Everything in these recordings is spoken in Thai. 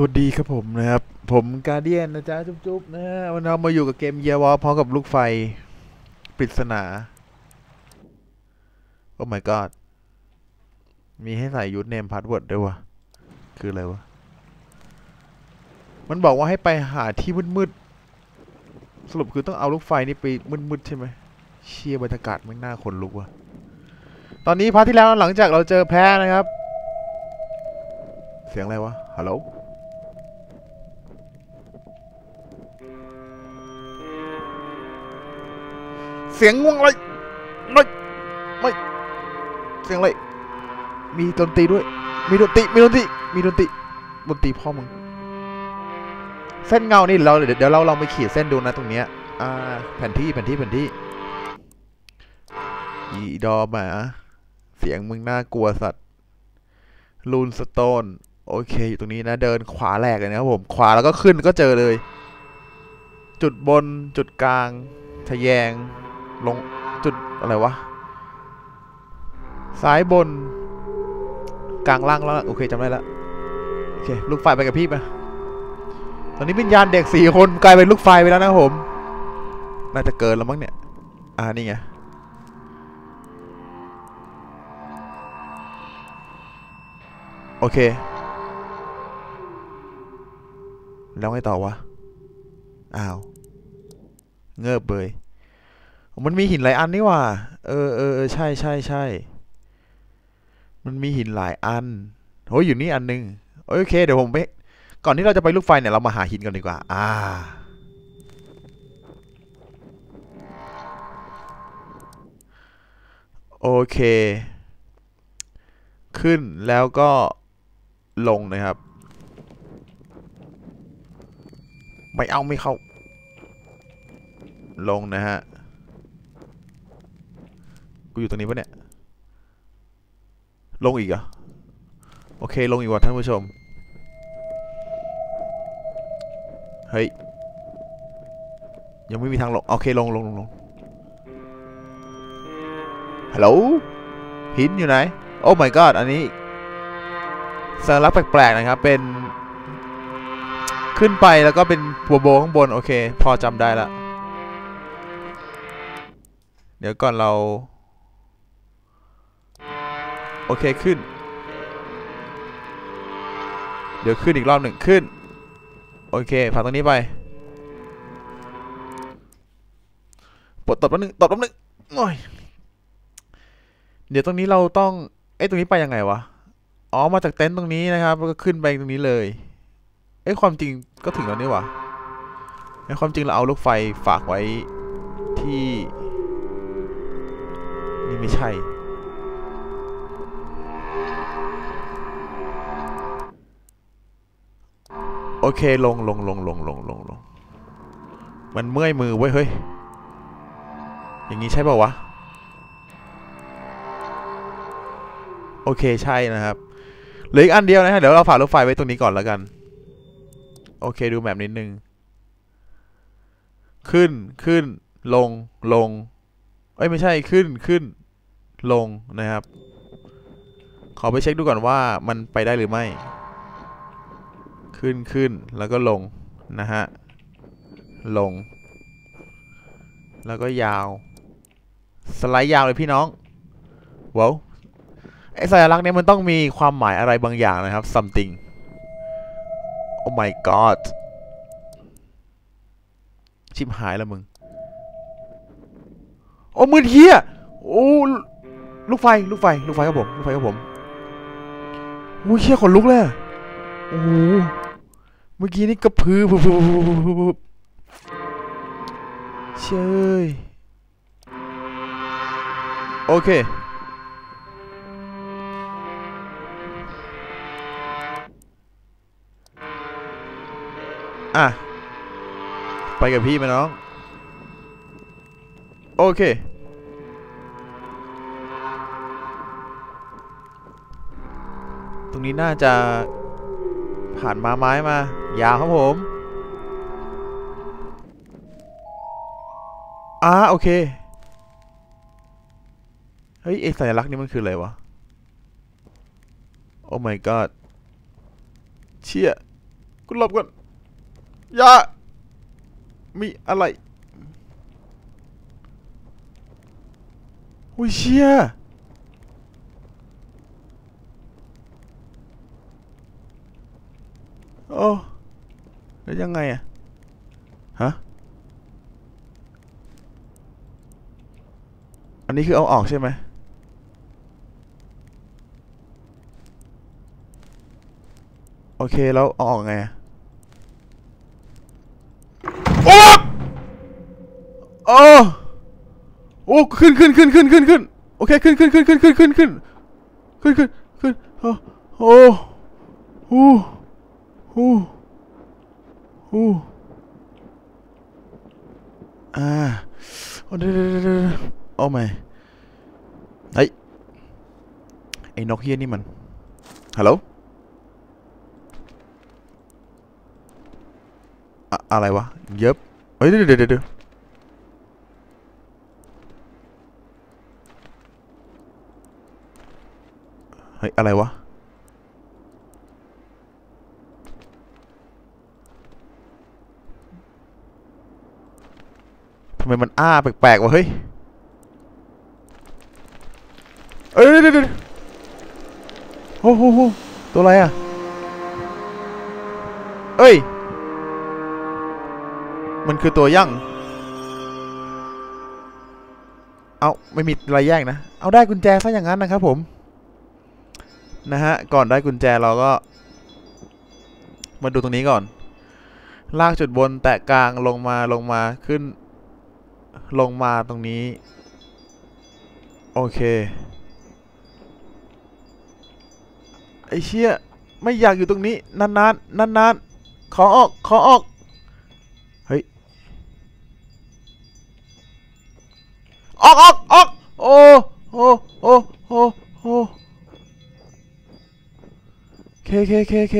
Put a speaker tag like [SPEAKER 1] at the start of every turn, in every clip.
[SPEAKER 1] สวัสดีครับผมนะครับ ผมกาเดียนนะจ๊ะ จุ๊บๆนะวันนี้เรามาอยู่กับเกมเยียวอพร้อมกับลูกไฟปริศนา โอ้ my god มีให้ใส่ยูทเนมพาสเวิร์ดด้วยวะ คืออะไรวะ มันบอกว่าให้ไปหาที่มืดๆ สรุปคือต้องเอาลูกไฟนี่ไปมืดๆ ใช่ไหม เชียบรรยากาศไม่น่าขนลุกวะตอนนี้พาร์ทที่แล้วหลังจากเราเจอแพ้นะครับ เสียงอะไรวะ ฮัลโหล เสียงง่วงอะไรไม่ไม่เสียงอะไรมีดนตรีด้วย มีดนตรีมีดนตรีมีดนตรีดนตรีพ่อมึง เส้นเงานี่เราเดี๋ยวเราลองไปขีดเส้นดูนะตรงเนี้ยอ่าแผนที่แผนที่แผนที่อีดอหมาเสียงมึงน่ากลัวสัตว์ลูนสโตนโอเค อยู่ตรงนี้นะ เดินขวาแหลกเลยนะครับผม ขวาแล้วก็ขึ้นก็เจอเลย จุดบนจุดกลางทะแยง ลงจุดอะไรวะซ้ายบน กลางล่างแล้วโอเคจำได้แล้วโอเคลูกไฟไปกับพี่ไปตอนนี้วิญญาณเด็กสี่คนกลายเป็นลูกไฟไปแล้วนะผม น่าจะเกินแล้วมั้งเนี่ย อ่านี่ไงโอเค แล้วไงต่อวะ อ้าว เงือบเบย มันมีหินหลายอันนี่ว่ะเออเออเออใช่ใช่ใช่ มันมีหินหลายอันโอ้ยอยู่นี่อันหนึง โอเค เดี๋ยวผมไปก่อนที่เราจะไปลูกไฟเนี่ยเรามาหาหินกันดีกว่า อ่า โอเค ขึ้นแล้วก็ลงนะครับ ไม่เอาไม่เข้า ลงนะฮะ อยู่ตรงนี้ปะเนี่ย ลงอีกเหรอ โอเค ลงอีกว่ะท่านผู้ชม เฮ้ย ยังไม่มีทางลง โอเค ลงลงลงลงฮัลโหล หินอยู่ไหน โอ้ my god อันนี้สัญลักษณ์แปลกๆนะครับ เป็น ขึ้นไปแล้วก็เป็นโบโบข้างบน โอเค พอจำได้ละเดี๋ยวก่อนเรา โอเคขึ้น เดี๋ยวขึ้นอีกรอบหนึ่งขึ้น โอเคผ่านตรงนี้ไปปลดตบแป๊บนึงตบแป๊บนึงโอ้ยเดี๋ยวตรงนี้เราต้อง เอ้ยตรงนี้ไปยังไงวะ อ๋อ มาจากเต็นท์ตรงนี้นะครับ ก็ขึ้นไปตรงนี้เลย เอ้ยความจริงก็ถึงแล้วนี่วะในความจริงเราเอาลูกไฟฝากไว้ที่ นี่ไม่ใช่ เคลงลงลงลงลงลงลงมันเมื่อยมือเว้ยเฮ้ย อย่างนี้ใช่ป่าวะ โอเคใช่นะครับเหลืออีกอันเดียวนะฮะเดี๋ยวเราฝากรถไฟไว้ตรงนี้ก่อนแล้วกัน โอเคดูแมปนิดนึง ขึ้นขึ้น ลงลง เอ้ยไม่ใช่ขึ้นขึ้น ลงนะครับ ขอไปเช็คดูก่อนว่ามันไปได้หรือไม่ ขึ้นขึ้นแล้วก็ลง นะฮะ ลง แล้วก็ยาว สไลด์ยาวเลยพี่น้องว้าวไอสัญลักษณ์เนี้ยมันต้องมีความหมายอะไรบางอย่างนะครับ something oh my god ชิบหายแล้วมึง โอ้มืดเฮียโอ้ลูกไฟ ลูกไฟ ลูกไฟครับผม ลูกไฟครับผมโอ้เฮียขนลุกเลยโอ้ เมื่อกี้นี่กระพือพึบพึบพึบพึบพึบพึบเชยโอเค อะ ไปกับพี่ไหมน้อง โอเคตรงนี้น่าจะ ผ่านมาไม้มา ยาวครับผมอ่าโอเค เฮ้ยไอสัญลักษณ์นี่มันคืออะไรวะ โอ้ my god เชี่ยกูหลบก่อนอย่ามีอะไรอุ้ยเชี่ย โอ้แล้วยังไงอะฮะ อันนี้คือเอาออกใช่ไหมโอเค แล้วเอาออกไงโอ้โอ้โอ้ขึ้นขึ้นขึ้นขึ้นขึ้นขึ้นโอเคขึ้นขึ้นขึ้นขึ้นขึ้นขึ้นขึ้นขึ้นขึ้นขึ้นโอ้โอ้ โอ้โอ้โอ้อ่าโอ้เดี๋ยวเดี๋ยวเดี๋ยวเดี๋ยวโอ้ไม่เฮ้ยไอ้นกเฮียนี่มัน ฮัลโหลอะอะไรวะ เย็บเฮ้ยเดี๋ยวเดี๋ยวเดี๋ยวเฮ้ย อะไรวะ ไมมันอ้าแปลกๆวะเฮ้ยเอ้ยเดี๋ยวเดี๋ยวโอ้โหโหตัวอะไรอะ เอ้ย มันคือตัวยั่ง เอาไม่มีอะไรแยกนะ เอาได้กุญแจซะอย่างนั้นนะครับผม นะฮะ ก่อนได้กุญแจเราก็ มาดูตรงนี้ก่อน ลากจุดบนแตะกลางลงมาลงมาขึ้น ลงมาตรงนี้ โอเค ไอเชี่ยไม่อยากอยู่ตรงนี้ นานๆนานๆขอออก ขอออก เฮ้ย ออกออกออกโอ้โอ้โอ้โอ้โอ้เคเคเคเค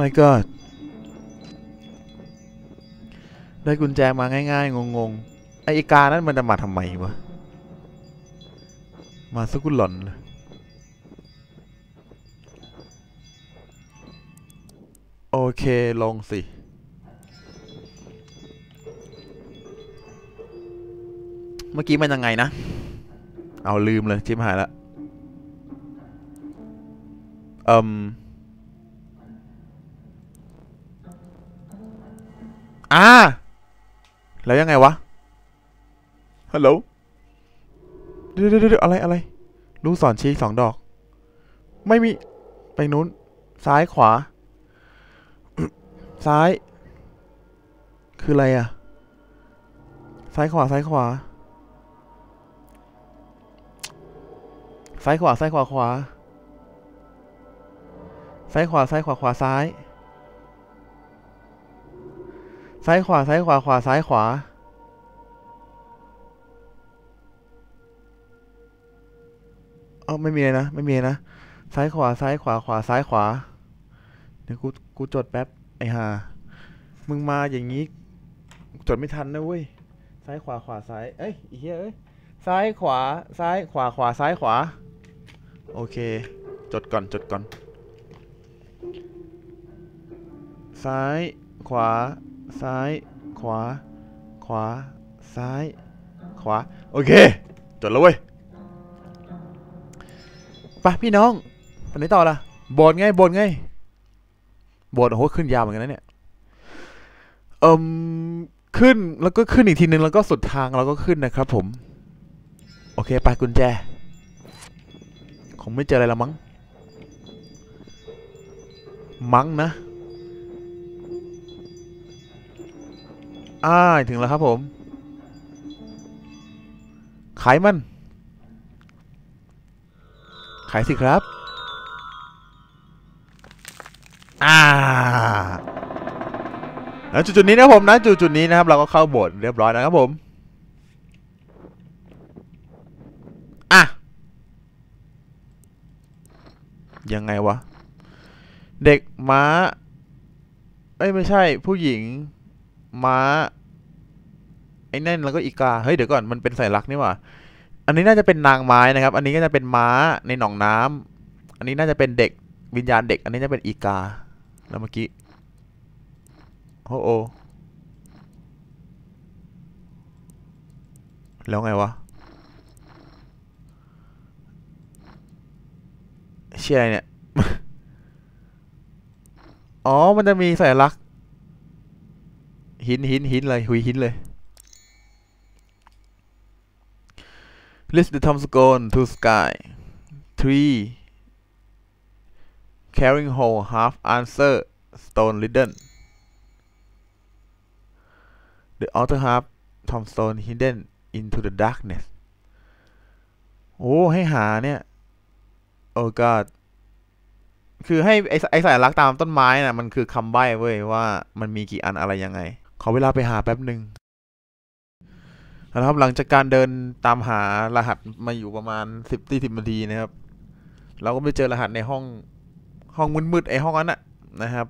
[SPEAKER 1] my god ได้กุญแจมาง่ายๆ งงๆ ไอ้กานั้นมันจะมาทำไมวะ มาสกุลหลอนเลยโอเค ลงสิ เมื่อกี้มันยังไงนะ เอาลืมเลยชิบหายละอืม อ่า แล้วยังไงวะ ฮัลโหล เดี๋ยวเดี๋ยวอะไรอะไร ลูกศรชี้สองดอก ไม่มี ไปนู้น ซ้ายขวา ซ้าย คืออะไรอะซ้ายขวาซ้ายขวา ซ้ายขวาซ้ายขวาขวา ซ้ายขวาซ้ายขวาขวาซ้าย ซ้ายขวาซ้ายขวาขวาซ้ายขวา เอ้าไม่มีเลยนะ ไม่มีนะ ซ้ายขวาซ้ายขวาขวาซ้ายขวา เดี๋ยวกูกูจดแป๊บไอ้ห่า มึงมาอย่างนี้ จดไม่ทันนะเว้ย ซ้ายขวาขวาซ้าย เอ้ยอีเหี้ยเอ้ย ซ้ายขวาซ้ายขวาขวาซ้ายขวา โอเค จดก่อนจดก่อน ซ้ายขวา ซ้าย ขวา ขวา ซ้าย ขวา โอเค จดแล้วเว้ยไปพี่น้องไปไหนต่อล่ะโบนไงโบนไงโบนโอ้โหขึ้นยาวเหมือนกันนะเนี่ยเอิมขึ้นแล้วก็ขึ้นอีกทีนึงแล้วก็สุดทางเราก็ขึ้นนะครับ ผม โอเคไปกุญแจ คงไม่เจออะไรละมั้ง มั้งนะ อ่าถึงแล้วครับผม ขายมัน ขายสิครับ อ่าแล้วจุดๆนี้นะผมนะจุดๆนี้นะครับ เราก็เข้าโบสถ์เรียบร้อยนะครับผม อะ ยังไงวะ เด็กม้า เอ้ย ไม่ใช่ผู้หญิง ม้า ไอ้นั่นแล้วก็อีกา เฮ้ยเดี๋ยวก่อนมันเป็นสัญลักษณ์นี่หว่า อันนี้น่าจะเป็นนางไม้นะครับ อันนี้ก็จะเป็นม้าในหนองน้ำอันนี้น่าจะเป็นเด็กวิญญาณเด็ก อันนี้จะเป็นอีกา แล้วเมื่อกี้โอ้โอแล้วไงวะเชื่อเนี่ย อ๋อ มันจะมีสัญลักษณ์ หินหินหินเลยหุยหินเลย Lift the tombstone to sky three carrying hole half answer stone hidden the outer half tombstone hidden into the darkness โอ้ให้หาเนี่ย โอ้ god คือให้ไอไอสายลักตามต้นไม้น่ะ มันคือคำใบ้เว้ยว่ามันมีกี่อันอะไรยังไง ขอเวลาไปหาแป๊บหนึ่งนะครับหลังจากการเดินตามหารหัสมาอยู่ประมาณสิบตีสิบนาทีนะครับ เราก็ไปเจอรหัสในห้องห้องมืดๆไอห้องนั้นน่ะนะครับ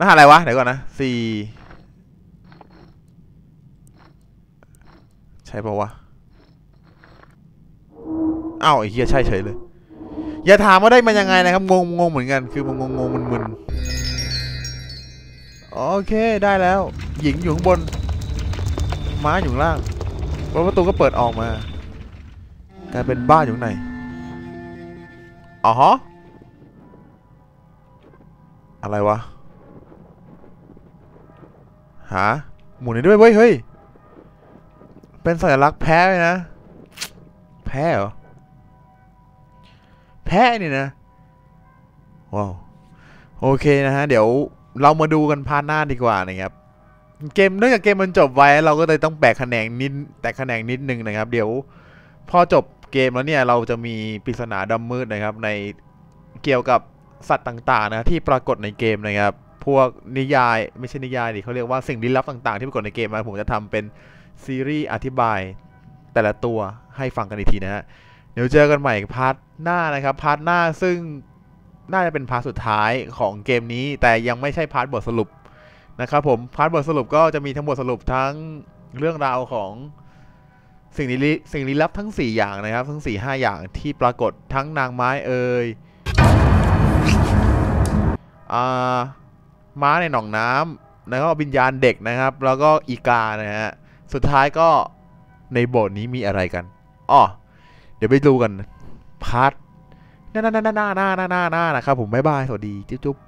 [SPEAKER 1] รหัสอะไรวะเดี๋ยวก่อนนะสี่ใช่ปะวะอ้าวไอ้เฮียใช่เฉยเลย อย่าถามว่าได้มายังไงนะครับงงงงเหมือนกัน คือมันงงงมึนๆ โอเคได้แล้ว หญิงอยู่ข้างบน ม้าอยู่ข้างล่างแล้วประตูก็เปิดออกมากลายเป็นบ้านอยู่ข้างในอ๋อฮะอะไรวะหาหมุนได้ด้วยเว้ยเฮ้ยเป็นสัญลักษณ์แพ้เลยนะ แพ้เหรอ แพ้นี่นะ ว้าว โอเคนะฮะ เดี๋ยว เรามาดูกันพาร์ทหน้าดีกว่านะครับ เกมเนื่องจากเกมมันจบไว้เราก็เลยต้องแบกคะแนนนิดแตกคะแนนนิดนึงนะครับ เดี๋ยวพอจบเกมแล้วเนี่ยเราจะมีปริศนาดำมืดนะครับ ในเกี่ยวกับสัตว์ต่างๆนะที่ปรากฏในเกมนะครับ พวกนิยายไม่ใช่นิยายดิเขาเรียกว่าสิ่งลี้ลับต่างๆ ที่ปรากฏในเกมมาผมจะทำเป็นซีรีส์อธิบาย แต่ละตัวให้ฟังกันอีกทีนะฮะเดี๋ยวเจอกันใหม่พาร์ทหน้านะครับพาร์ทหน้าซึ่ง น่าจะเป็นพาร์ทสุดท้ายของเกมนี้ แต่ยังไม่ใช่พาร์ทบทสรุปนะครับผมพาร์ทบทสรุปก็จะมีทั้งบทสรุปทั้งเรื่องราวของสิ่งลี้สิ่งลี้ลับทั้ง 4 อย่างนะครับ ทั้ง 4 5 อย่างที่ปรากฏทั้งนางไม้เอ่ยอาม้าในหนองน้ำแล้วก็วิญญาณเด็กนะครับ แล้วก็อีกานะฮะสุดท้ายก็ในโบสถ์นี้มีอะไรกันอ๋อเดี๋ยวไปดูกันพาร์ท หน้าหน้าหน้าหน้าหน้าหน้าหน้านะครับผมบ๊ายบายสวัสดีจุ๊บ